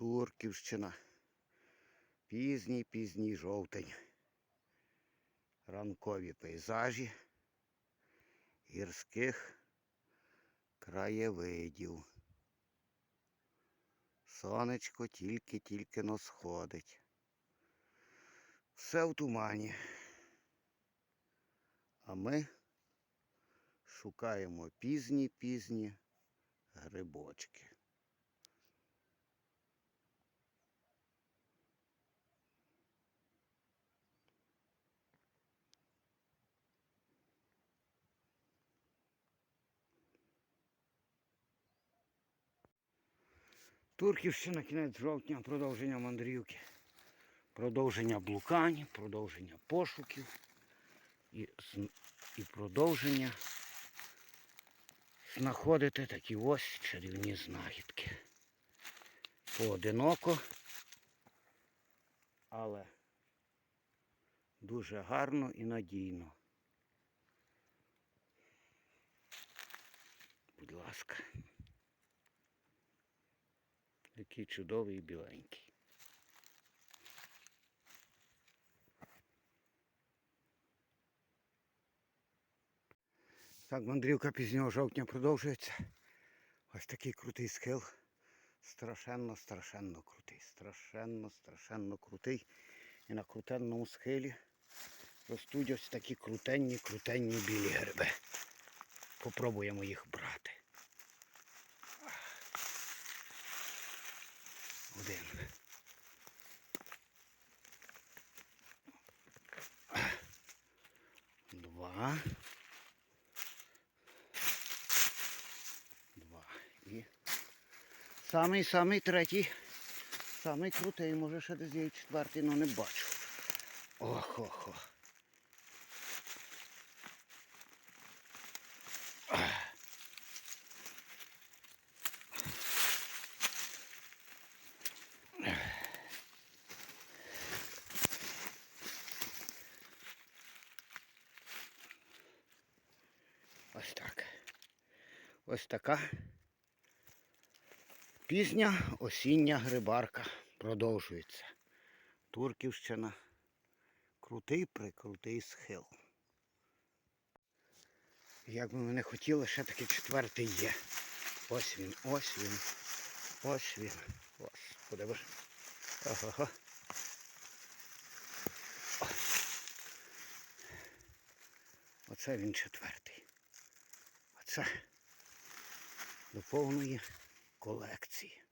Турківщина. Пізній, пізній жовтень. Ранкові пейзажі гірських краєвидів. Сонечко тільки-тільки но сходить. Все в тумані. А ми шукаємо пізні-пізні грибочки. Турківщина, кінець жовтня, продовження мандрівки, продовження блукань, продовження пошуків і, і продовження знаходити такі ось чарівні знахідки. Поодиноко, але дуже гарно і надійно. Будь ласка. Який чудовий і біленький. Так, мандрівка пізнього жовтня продовжується. Ось такий крутий схил. Страшенно, страшенно крутий. Страшенно, страшенно крутий. І на крутенному схилі ростуть ось такі крутенні, крутенні білі гриби. Попробуємо їх брати. Два. Два. І самий самий третій. Самий крутий, може ще десь є четвертий, але не бачу. Ох-охо. Ось так. Ось така пізня осіння грибарка продовжується. Турківщина. Крутий прикрутий схил. Як би ми не хотіли, ще такий четвертий є. Ось він, ось він, ось він. Ось, подивиш. Ага. Оце він четвертий. До повної колекції.